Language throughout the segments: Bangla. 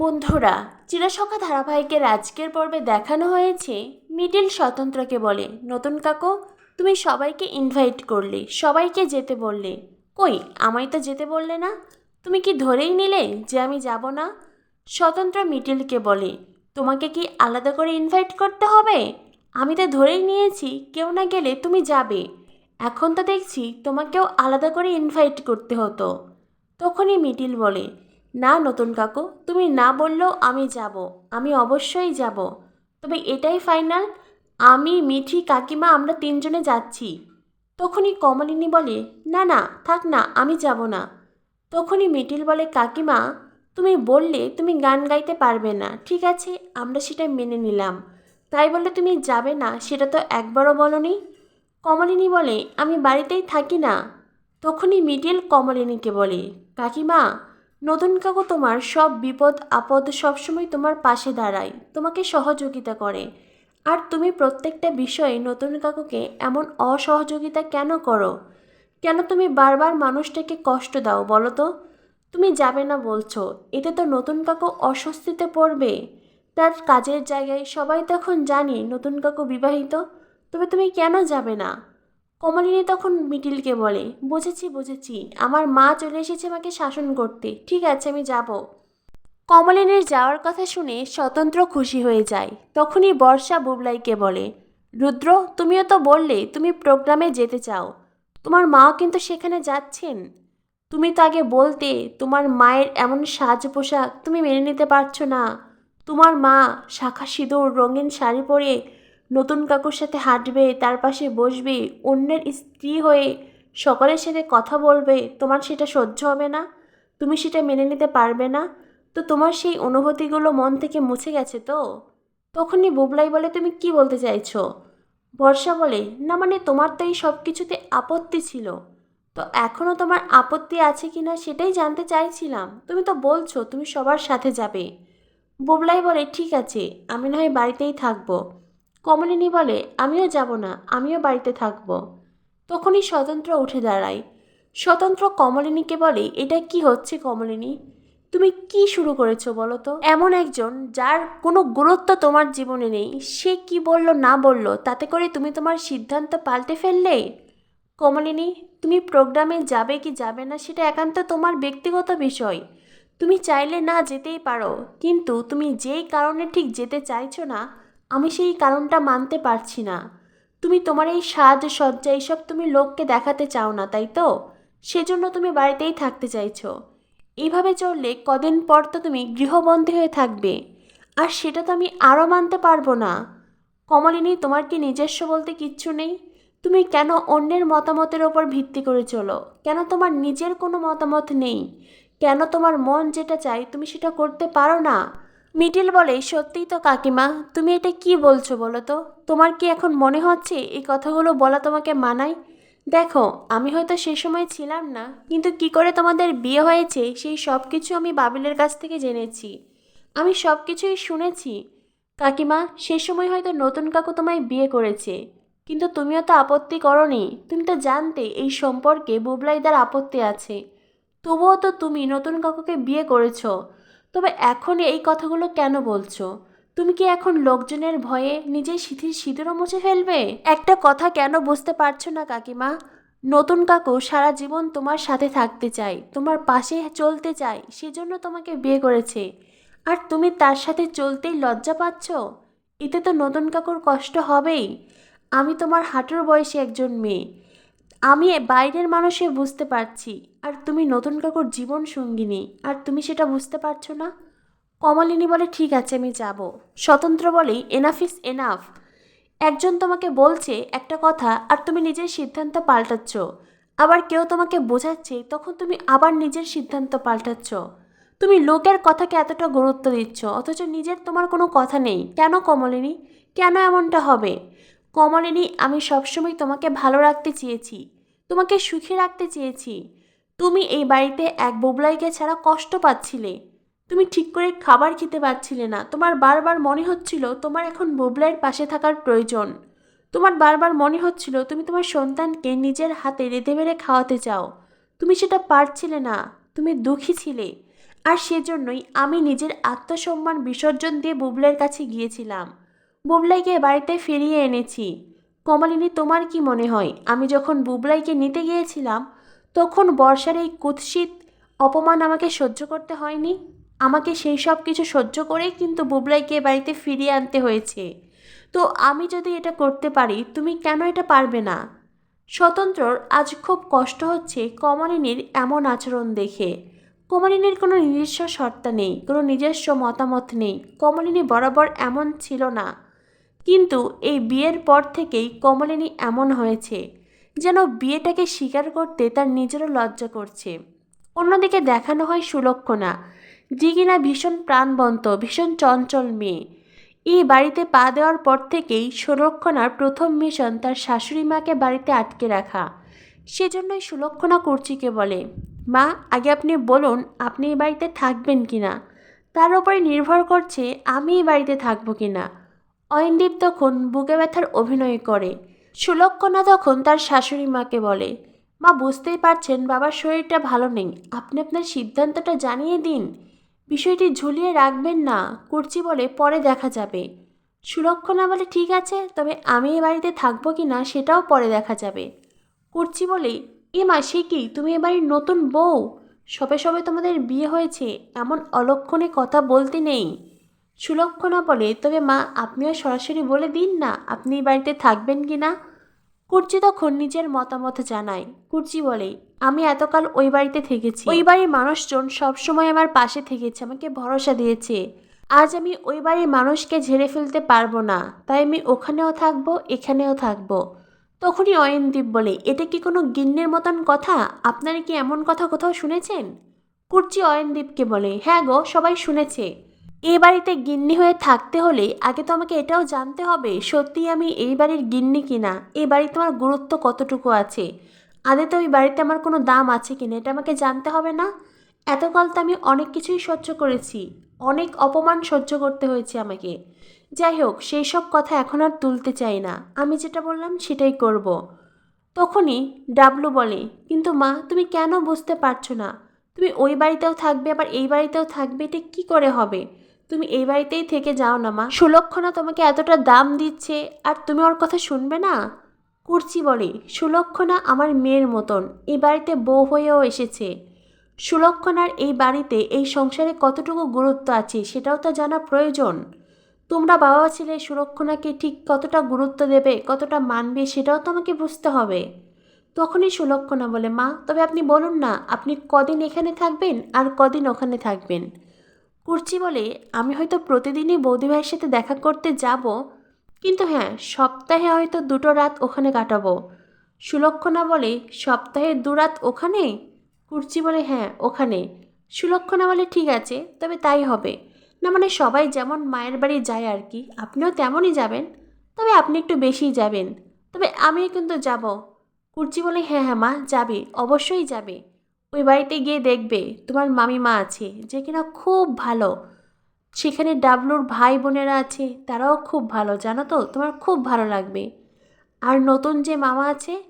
বন্ধুরা চিরসখা ধারাবাহিকের আজকের পর্বে দেখানো হয়েছে মিডিল স্বতন্ত্রকে বলে। নতুন কাকু, তুমি সবাইকে ইনভাইট করলে, সবাইকে যেতে বললে। কই, আমায় তো যেতে বললে না? তুমি কি ধরেই নিলে যে আমি যাব না? স্বতন্ত্র মিডিলকে বলে, তোমাকে কি আলাদা করে ইনভাইট করতে হবে? আমি তো ধরেই নিয়েছি, কেউ না গেলে তুমি যাবে। এখন তো দেখছি তোমাকেও আলাদা করে ইনভাইট করতে হতো। তখনই মিডিল বলে না, নতুন কাকু, তুমি না বললেও আমি যাব, আমি অবশ্যই যাব। তবে এটাই ফাইনাল, আমি, মিঠি, কাকিমা, আমরা তিনজনে যাচ্ছি তখনই কমলিনী বলে, না না, থাক না, আমি যাব না তখনই মিটিল বলে, কাকিমা, তুমি বললে তুমি গান গাইতে পারবে না, ঠিক আছে, আমরা সেটা মেনে নিলাম। তাই বলে তুমি যাবে না, সেটা তো একবারও বলনি কমলিনী বলে, আমি বাড়িতেই থাকি না তখনই মিডিল কমলিনীকে বলে, কাকিমা নতুন কাকু তোমার সব বিপদ, আপদ সবসময় তোমার পাশে দাঁড়ায়, তোমাকে সহযোগিতা করে। আর তুমি প্রত্যেকটা বিষয়ে নতুন কাকুকে এমন অসহযোগিতা কেন করো? কেন তুমি বারবার মানুষটাকে কষ্ট দাও বলো তো? তুমি যাবে না বলছো, এতে তো নতুন কাকু অস্বস্তিতে পড়বে। তার কাজের জায়গায় সবাই তখন জানে নতুন কাকু বিবাহিত, তবে তুমি কেন যাবে না? কমলিনী তখন মিটিলকে বলে, বুঝেছি বুঝেছি। আমার মা চলে এসেছে আমাকে শাসন করতে। ঠিক আছে, আমি যাব। কমলিনীর যাওয়ার কথা শুনে স্বতন্ত্র খুশি হয়ে যায়। তখনই বর্ষা বুবলাইকে বলে, রুদ্র, তুমিও তো বললে তুমি প্রোগ্রামে যেতে চাও। তোমার মাও কিন্তু সেখানে যাচ্ছেন। তুমি তো আগে বলতে তোমার মায়ের এমন সাজ পোশাক তুমি মেনে নিতে পারছ না। তোমার মা শাখা সিঁদুর, রঙিন শাড়ি পরে নতুন কাকুর সাথে হাঁটবে, তার পাশে বসবে, অন্যের স্ত্রী হয়ে সকলের সাথে কথা বলবে, তোমার সেটা সহ্য হবে না, তুমি সেটা মেনে নিতে পারবে না, তো তোমার সেই অনুভূতিগুলো মন থেকে মুছে গেছে তো? তখনই বুবলাই বলে, তুমি কি বলতে চাইছো? বর্ষা বলে, না মানে তোমার তো এই সব কিছুতে আপত্তি ছিল। তো এখনও তোমার আপত্তি আছে কি না সেটাই জানতে চাইছিলাম। তুমি তো বলছো, তুমি সবার সাথে যাবে। বুবলাই বলে, ঠিক আছে, আমি না হয় বাড়িতেই থাকব। কমলিনী বলে, আমিও যাব না, আমিও বাড়িতে থাকব। তখনই স্বতন্ত্র উঠে দাঁড়ায়। স্বতন্ত্র কমলিনীকে বলে, এটা কি হচ্ছে কমলিনী? তুমি কি শুরু করেছ বলো তো? এমন একজন যার কোনো গুরুত্ব তোমার জীবনে নেই, সে কি বলল, না বলল, তাতে করে তুমি তোমার সিদ্ধান্ত পাল্টে ফেললে? কমলিনী, তুমি প্রোগ্রামে যাবে কি যাবে না সেটা একান্ত তোমার ব্যক্তিগত বিষয়। তুমি চাইলে না যেতেই পারো, কিন্তু তুমি যেই কারণে ঠিক যেতে চাইছো না আমি সেই কারণটা মানতে পারছি না। তুমি তোমার এই সাজ সজ্জা এইসব তুমি লোককে দেখাতে চাও না, তাই তো? সেজন্য তুমি বাড়িতেই থাকতে চাইছো। এইভাবে চললে কদিন পর তো তুমি গৃহবন্দী হয়ে থাকবে। আর সেটা তো আমি আরও মানতে পারব না। কমলিনী, তোমার কি নিজস্ব বলতে কিচ্ছু নেই? তুমি কেন অন্যের মতামতের ওপর ভিত্তি করে চলো? কেন তোমার নিজের কোনো মতামত নেই? কেন তোমার মন যেটা চাই তুমি সেটা করতে পারো না? মিডিল বলে, সত্যিই তো কাকিমা, তুমি এটা কি বলছো বলো তো? তোমার কি এখন মনে হচ্ছে এই কথাগুলো বলা তোমাকে মানায়? দেখো, আমি হয়তো সে সময় ছিলাম না, কিন্তু কি করে তোমাদের বিয়ে হয়েছে সেই সব কিছু আমি বাবিলের কাছ থেকে জেনেছি। আমি সব কিছুই শুনেছি। কাকিমা, সে সময় হয়তো নতুন কাকু তোমায় বিয়ে করেছে, কিন্তু তুমিও তো আপত্তি করনি। তুমি তো জানতে এই সম্পর্কে বুবলাইদার আপত্তি আছে। তবুও তো তুমি নতুন কাকুকে বিয়ে করেছ। তবে এখন এই কথাগুলো কেন বলছো? তুমি কি এখন লোকজনের ভয়ে নিজের সিঁথির সিঁদুরও মুছে ফেলবে? একটা কথা কেন বুঝতে পারছ না, কাকিমা? নতুন কাকু সারা জীবন তোমার সাথে থাকতে চাই তোমার পাশে চলতে চাই সেজন্য তোমাকে বিয়ে করেছে। আর তুমি তার সাথে চলতেই লজ্জা পাচ্ছ? এতে তো নতুন কাকুর কষ্ট হবেই। আমি তোমার হাঁটুর বয়সী একজন মেয়ে। আমি বাইরের মানুষে বুঝতে পারছি। আর তুমি নতুন কাকুর জীবন সঙ্গিনী, আর তুমি সেটা বুঝতে পারছ না? কমলিনী বলে, ঠিক আছে, আমি যাব। স্বতন্ত্র বলেই এনাফ ইস এনাফ একজন তোমাকে বলছে একটা কথা, আর তুমি নিজের সিদ্ধান্ত পাল্টাচ্ছ। আবার কেউ তোমাকে বোঝাচ্ছে, তখন তুমি আবার নিজের সিদ্ধান্ত পাল্টাচ্ছ। তুমি লোকের কথাকে এতটা গুরুত্ব দিচ্ছ, অথচ নিজের তোমার কোনো কথা নেই। কেন কমলিনী? কেন এমনটা হবে? কমলিনী, আমি সবসময় তোমাকে ভালো রাখতে চেয়েছি, তোমাকে সুখে রাখতে চেয়েছি। তুমি এই বাড়িতে এক বুবলাইকে ছাড়া কষ্ট পাচ্ছিলে। তুমি ঠিক করে খাবার খেতে পারছিলে না। তোমার বারবার মনে হচ্ছিল তোমার এখন বুবলাইয়ের পাশে থাকার প্রয়োজন। তোমার বারবার মনে হচ্ছিল তুমি তোমার সন্তানকে নিজের হাতে রেঁধে বেড়ে খাওয়াতে চাও। তুমি সেটা পারছিলে না। তুমি দুঃখী ছিলে। আর সেজন্যই আমি নিজের আত্মসম্মান বিসর্জন দিয়ে বুবলের কাছে গিয়েছিলাম। বুবলাইকে বাড়িতে ফিরিয়ে এনেছি। কমলিনী, তোমার কি মনে হয়? আমি যখন বুবলাইকে নিতে গিয়েছিলাম, তখন বর্ষার এই কুৎসিত অপমান আমাকে সহ্য করতে হয়নি? আমাকে সেই সব কিছু সহ্য করেই কিন্তু বুবলাইকে বাড়িতে ফিরিয়ে আনতে হয়েছে। তো আমি যদি এটা করতে পারি, তুমি কেন এটা পারবে না? স্বতন্ত্রর আজ খুব কষ্ট হচ্ছে কমলিনীর এমন আচরণ দেখে। কমলিনীর কোনো নিজস্ব সত্তা নেই, কোনো নিজস্ব মতামত নেই। কমলিনী বরাবর এমন ছিল না। কিন্তু এই বিয়ের পর থেকেই কমলিনী এমন হয়েছে, যেন বিয়েটাকে স্বীকার করতে তার নিজেরও লজ্জা করছে। অন্যদিকে দেখানো হয় সুলক্ষণা, যে কিনা ভীষণ প্রাণবন্ত, ভীষণ চঞ্চল মেয়ে। এই বাড়িতে পা দেওয়ার পর থেকেই সুলক্ষণার প্রথম মিশন তার শাশুড়ি মাকে বাড়িতে আটকে রাখা। সেজন্যই সুলক্ষণা কুর্চিকে বলে, মা, আগে আপনি বলুন, আপনি এই বাড়িতে থাকবেন কি না তার উপরে নির্ভর করছে আমি এই বাড়িতে থাকব কি না অয়নদীপ তখন বুকে ব্যথার অভিনয় করে। সুলক্ষণা তখন তার শাশুড়ি মাকে বলে, মা, বুঝতেই পারছেন বাবার শরীরটা ভালো নেই। আপনি আপনার সিদ্ধান্তটা জানিয়ে দিন। বিষয়টি ঝুলিয়ে রাখবেন না। কুর্চি বলে পরে দেখা যাবে সুলক্ষণা বলে, ঠিক আছে, তবে আমি এ বাড়িতে থাকব কি না সেটাও পরে দেখা যাবে কুর্চি বলে, এ মা, সে কি? তুমি এ বাড়ির নতুন বউ? সবে সবে তোমাদের বিয়ে হয়েছে। এমন অলক্ষণে কথা বলতে নেই। সুলক্ষণা বলে, তবে মা, আপনিও সরাসরি বলে দিন না আপনি বাড়িতে থাকবেন কি না? কুর্চি তখন নিজের মতামত জানায়। কুর্চি বলে, আমি এতকাল ওই বাড়িতে থেকেছি। ওই বাড়ির মানুষজন সবসময় আমার পাশে থেকেছে, আমাকে ভরসা দিয়েছে। আজ আমি ওই বাড়ির মানুষকে ঝেড়ে ফেলতে পারব না। তাই আমি ওখানেও থাকব, এখানেও থাকব। তখনই অয়নদীপ বলে, এটা কি কোনো গিন্নের মতন কথা? আপনারা কি এমন কথা কোথাও শুনেছেন? কুর্চি অয়নদীপকে বলে হ্যাঁ গো, সবাই শুনেছে। এই বাড়িতে গিন্নি হয়ে থাকতে হলে আগে তো আমাকে এটাও জানতে হবে, সত্যি আমি এই বাড়ির গিন্নি কিনা? এই বাড়িতে আমার গুরুত্ব কতটুকু আছে? আদে তো ওই বাড়িতে আমার কোনো দাম আছে কিনা এটা আমাকে জানতে হবে না? এতকাল তো আমি অনেক কিছুই সহ্য করেছি, অনেক অপমান সহ্য করতে হয়েছে আমাকে। যাই হোক, সেই সব কথা এখন আর তুলতে চাই না, আমি যেটা বললাম সেটাই করব। তখনই ডাবলু বলে, কিন্তু মা, তুমি কেন বুঝতে পারছ না? তুমি ওই বাড়িতেও থাকবে, আবার এই বাড়িতেও থাকবে, এটা কী করে হবে? তুমি এই বাড়িতেই থেকে যাও না, মা। সুলক্ষণা তোমাকে এতটা দাম দিচ্ছে আর তুমি ওর কথা শুনবে না? কুর্চি বলে, সুলক্ষণা আমার মেয়ের মতন এই বাড়িতে বউ হয়েও এসেছে। সুলক্ষণার এই বাড়িতে এই সংসারে কতটুকু গুরুত্ব আছে সেটাও তো জানা প্রয়োজন। তোমরা বাবা ছেলে সুলক্ষণাকে ঠিক কতটা গুরুত্ব দেবে, কতটা মানবে সেটাও তো আমাকে বুঝতে হবে। তখনই সুলক্ষণা বলে, মা, তবে আপনি বলুন না, আপনি কদিন এখানে থাকবেন আর কদিন ওখানে থাকবেন? কুর্চি বলে আমি হয়তো প্রতিদিনই বৌদিভাইয়ের সাথে দেখা করতে যাব। কিন্তু হ্যাঁ সপ্তাহে হয়তো দুটো রাত ওখানে কাটাবো। সুলক্ষণা বলে, সপ্তাহে দু রাত ওখানে? কুর্চি বলে হ্যাঁ ওখানে। সুলক্ষণা বলে ঠিক আছে, তবে তাই হবে। না মানে সবাই যেমন মায়ের বাড়ি যায় আর কি, আপনিও তেমনই যাবেন। তবে আপনি একটু বেশিই যাবেন। তবে আমিও কিন্তু যাব। কুর্চি বলে হ্যাঁ হ্যাঁ মা, যাবে, অবশ্যই যাবে। ওই বাড়িতে গিয়ে দেখবে তোমার মামিমা আছে, যে কিনা খুব ভালো। সেখানে ডাবলুর ভাই বোনেরা আছে, তারাও খুব ভালো, জানো তো? তোমার খুব ভালো লাগবে। আর নতুন যে মামা আছে,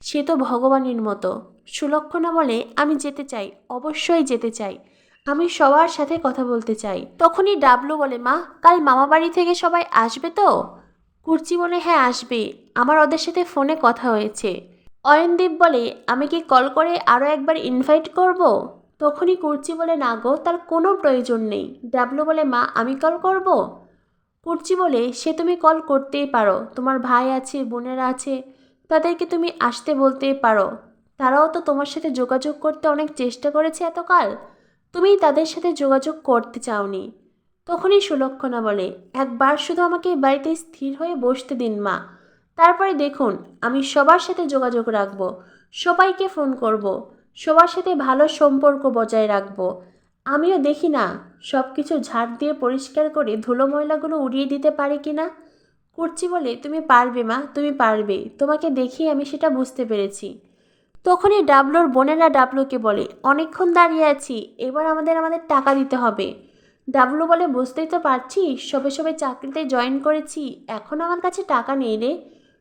সে তো ভগবানের মতো। সুলক্ষণা বলে, আমি যেতে চাই, অবশ্যই যেতে চাই। আমি সবার সাথে কথা বলতে চাই। তখনই ডাবলু বলে, মা, কাল মামা বাড়ি থেকে সবাই আসবে তো? কুর্চি বলে হ্যাঁ আসবে। আমার ওদের সাথে ফোনে কথা হয়েছে। অয়নদীপ বলে, আমি কি কল করে আরও একবার ইনভাইট করব? তখনই কুর্চি বলে, না গো, তার কোনো প্রয়োজন নেই। ডাবলু বলে, মা, আমি কল করব? কুর্চি বলে, সে তুমি কল করতেই পারো। তোমার ভাই আছে, বোনেরা আছে, তাদেরকে তুমি আসতে বলতেই পারো। তারাও তো তোমার সাথে যোগাযোগ করতে অনেক চেষ্টা করেছে এতকাল। তুমি তাদের সাথে যোগাযোগ করতে চাওনি। তখনই সুলক্ষণা বলে, একবার শুধু আমাকে বাড়িতে স্থির হয়ে বসতে দিন, মা। তারপরে দেখুন, আমি সবার সাথে যোগাযোগ রাখব, সবাইকে ফোন করব, সবার সাথে ভালো সম্পর্ক বজায় রাখব। আমিও দেখি না সব কিছু ঝাড় দিয়ে পরিষ্কার করে ধুলো ময়লাগুলো উড়িয়ে দিতে পারি কি না? করছি বলে, তুমি পারবে মা, তুমি পারবে, তোমাকে দেখি আমি সেটা বুঝতে পেরেছি। তখনই ডাবলুর বোনেরা ডাবলুকে বলে, অনেকক্ষণ দাঁড়িয়ে আছি, এবার আমাদের আমাদের টাকা দিতে হবে। ডাবলু বলে, বুঝতেই তো পারছি সবে সবে চাকরিতে জয়েন করেছি, এখন আমার কাছে টাকা নেই রে।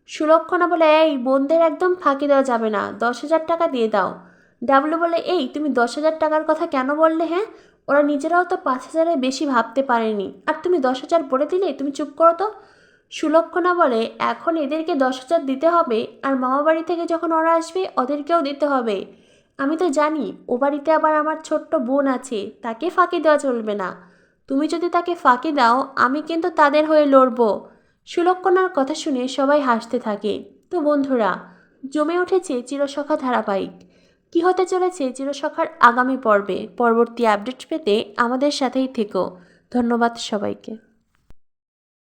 সুলক্ষণা বলে, এই, বোনদের একদম ফাঁকি দেওয়া যাবে না, দশ হাজার টাকা দিয়ে দাও। ডাবলু বলে, এই, তুমি দশ হাজার টাকার কথা কেন বললে হ্যাঁ? ওরা নিজেরাও তো পাঁচ হাজারের বেশি ভাবতে পারেনি। আর তুমি দশ হাজার বলে দিলে, তুমি চুপ করো তো। সুলক্ষণা বলে, এখন এদেরকে দশ হাজার দিতে হবে, আর মামা বাড়ি থেকে যখন ওরা আসবে, ওদেরকেও দিতে হবে। আমি তো জানি, ও বাড়িতে আবার আমার ছোট্ট বোন আছে, তাকে ফাঁকি দেওয়া চলবে না। তুমি যদি তাকে ফাঁকি দাও, আমি কিন্তু তাদের হয়ে লড়বো। সুলক্ষণার কথা শুনে সবাই হাসতে থাকে। তো বন্ধুরা, জমে উঠেছে চিরসখা ধারাবাহিক। কি হতে চলেছে চিরসখার আগামী পর্বে? পরবর্তী আপডেট পেতে আমাদের সাথেই থেকো। ধন্যবাদ সবাইকে।